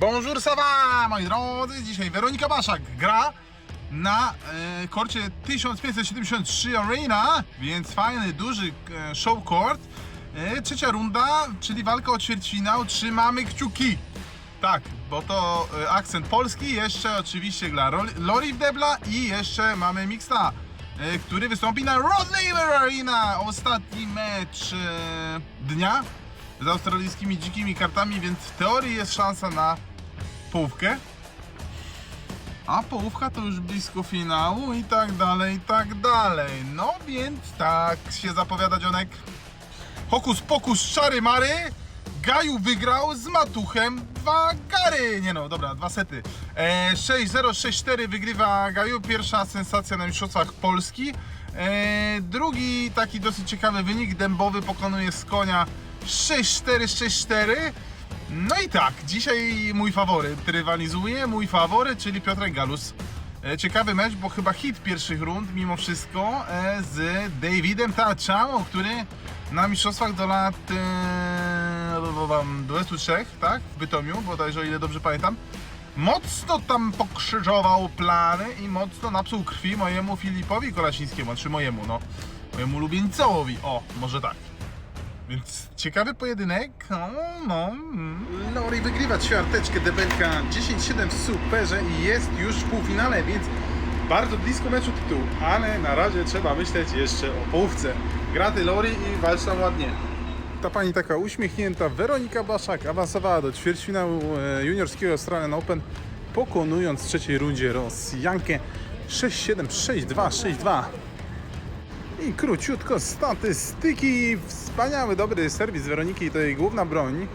Bonjour, ça va, moi drodzy. Dzisiaj Weronika Baszak gra na e, korcie 1573 Arena, więc fajny, duży e, show court. E, trzecia runda, czyli walka o ćwierćfinał. Trzymamy kciuki. Tak, bo to e, akcent polski. Jeszcze oczywiście Ro- Lori Debla i jeszcze mamy Mixta, e, który wystąpi na Rod Laver Arena. Ostatni mecz e, dnia z australijskimi dzikimi kartami, więc w teorii jest szansa na połówkę. A połówka to już blisko finału i tak dalej, i tak dalej. No więc tak się zapowiada dzionek. Hokus pokus, szary mary. Gaju wygrał z Matuchem dwa gary. Nie no, dobra, dwa sety. E, 6-0, 6-4 wygrywa Gaju. Pierwsza sensacja na Mistrzostwach Polski. E, drugi taki dosyć ciekawy wynik. Dębowy pokonuje z konia 6-4, 6-4. No i tak, dzisiaj mój faworyt rywalizuje, mój faworyt, czyli Piotrek Galus. E, Ciekawy mecz, bo chyba hit pierwszych rund mimo wszystko e, z Davidem Tachamo, który na mistrzostwach do lat e, wam 23, tak? W Bytomiu, bodajże o ile dobrze pamiętam. Mocno tam pokrzyżował plany i mocno napsuł krwi mojemu Filipowi Kolasińskiemu, czy mojemu, no, mojemu ulubieńcowi, o, może tak. Więc ciekawy pojedynek. No, no. Lori wygrywa ćwiarteczkę debelka 10-7 w superze i jest już w półfinale, więc bardzo blisko meczu tytułu. Ale na razie trzeba myśleć jeszcze o połówce. Graty Lori i walcz tam ładnie. Ta pani taka uśmiechnięta Weronika Baszak awansowała do ćwierćfinału e, juniorskiego Australian Open, pokonując w trzeciej rundzie Rosjankę 6-7, 6-2, 6-2. I króciutko statystyki. Wspaniały, dobry serwis Weroniki to jej główna broń.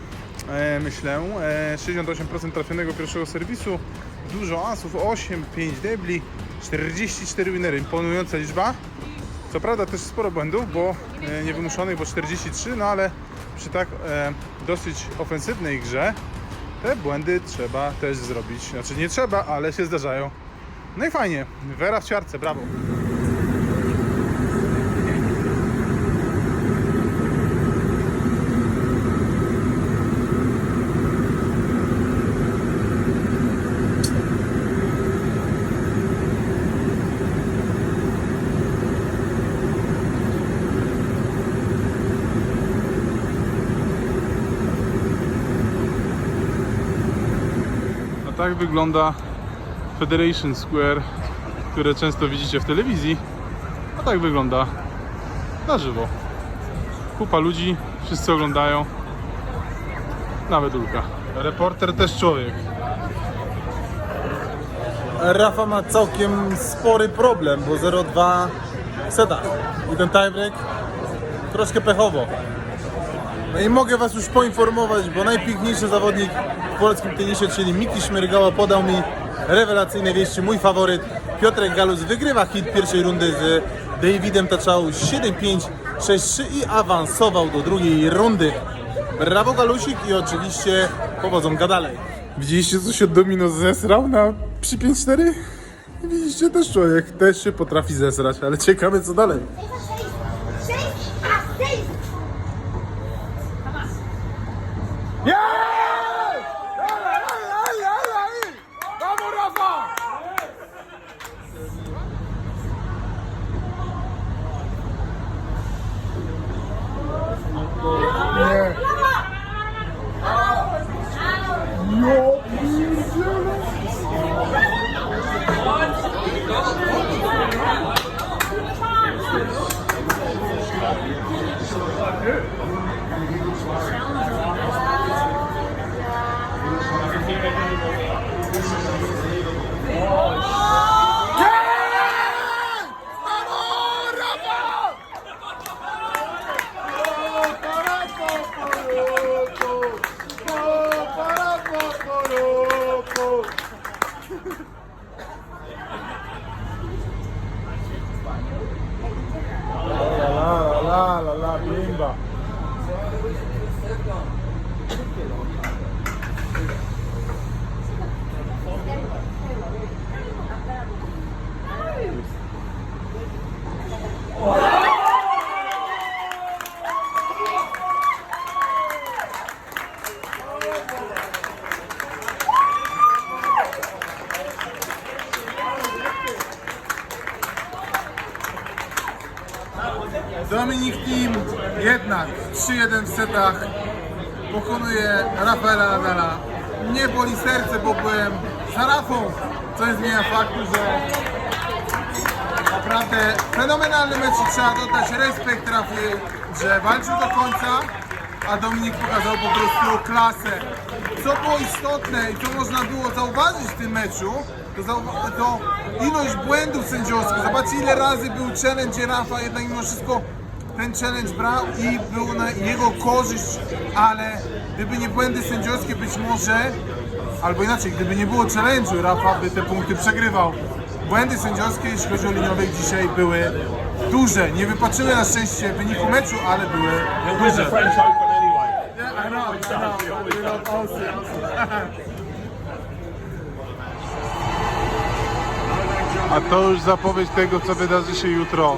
E, myślę. E, 68% trafionego pierwszego serwisu. Dużo asów, 8, 5 debli, 44 winery. Imponująca liczba. Co prawda też sporo błędów, bo e, niewymuszonych, bo 43, no ale przy tak e, dosyć ofensywnej grze te błędy trzeba też zrobić. Znaczy nie trzeba, ale się zdarzają. No i fajnie. Wera w ciarce, brawo. Tak wygląda Federation Square, które często widzicie w telewizji. A tak wygląda na żywo. Kupa ludzi, wszyscy oglądają. Nawet Ulka. Reporter też człowiek. Rafa ma całkiem spory problem, bo 0-2 w. I ten tiebreak troszkę pechowo. No i mogę Was już poinformować, bo najpiękniejszy zawodnik w polskim tenisie, czyli Miki Szmyrgała podał mi rewelacyjne wieści. Mój faworyt Piotrek Galus wygrywa hit pierwszej rundy z Davidem Taczał 7-5, 6-3 i awansował do drugiej rundy. Brawo Galusik i oczywiście powodzą dalej. Widzieliście co się Domino zesrał na przy 5-4? Widzicie też człowiek, też się potrafi zesrać, ale ciekawe co dalej. Dominik Team jednak 3-1 w setach pokonuje Rafaela Nadala. Nie boli serce, bo byłem za Rafą, co nie zmienia faktu, że naprawdę fenomenalny mecz trzeba dodać respekt Rafie, że walczył do końca, a Dominik pokazał po prostu klasę. Co było istotne i co można było zauważyć w tym meczu, to, to ilość błędów sędziowskich. Zobaczcie ile razy był challenge Rafa, jednak mimo wszystko ten challenge brał i był na jego korzyść, ale gdyby nie błędy sędziowskie być może, albo inaczej, gdyby nie było challenge'u, Rafa by te punkty przegrywał. Błędy sędziowskie, jeśli chodzi o liniowych dzisiaj były duże. Nie wypaczyły na szczęście wyniku meczu, ale były duże. A to już zapowiedź tego, co wydarzy się jutro.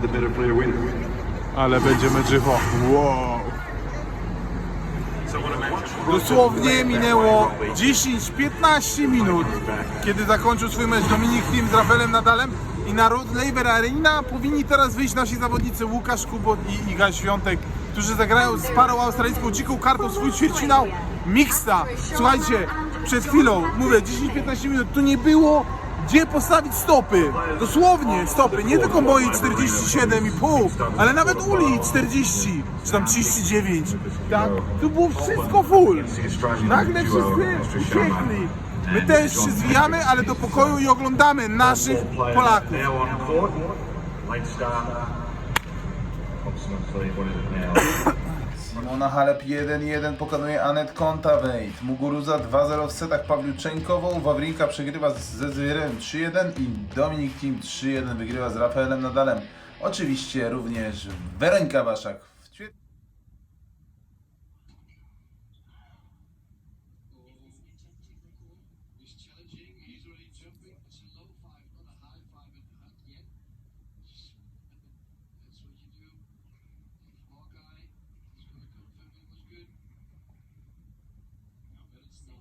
the better player win. Ale będziemy żywo. Wow. Dosłownie minęło 10-15 minut, kiedy zakończył swój mecz Dominik Thiem z Rafaelem Nadalem i na Rod Laver Arena powinni teraz wyjść nasi zawodnicy Łukasz Kubot i Iga Świątek, którzy zagrają z parą australijską dziką kartą swój ćwierćfinał Mixta. Słuchajcie, przed chwilą, mówię 10-15 minut, tu nie było gdzie postawić stopy. Dosłownie stopy, nie tylko mojej 47,5, ale nawet Uli 40, czy tam 39. Tak, tu było wszystko full. Nagle wszyscy uciekli. My też się zwijamy, ale do pokoju i oglądamy naszych Polaków. Simona Halep 1-1 pokonuje Anet Kontaveit. Muguruza 2-0 w setach Pawliuczenkową. Wawrinka przegrywa ze Zwierem 3-1 i Dominik Thiem 3-1 wygrywa z Rafaelem Nadalem. Oczywiście również Weronika Waszak w ćwier-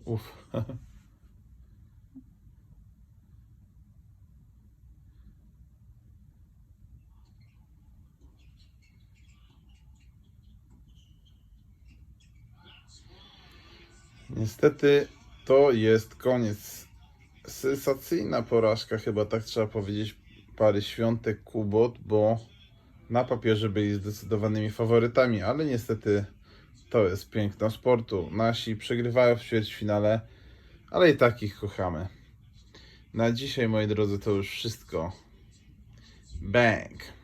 Uff. Niestety to jest koniec. Sensacyjna porażka, chyba tak trzeba powiedzieć, pary Świątek Kubot, bo na papierze byli zdecydowanymi faworytami, ale niestety to jest piękno sportu. Nasi przegrywają w ćwierćfinale, ale i tak ich kochamy. Na dzisiaj, moi drodzy, to już wszystko. Bang!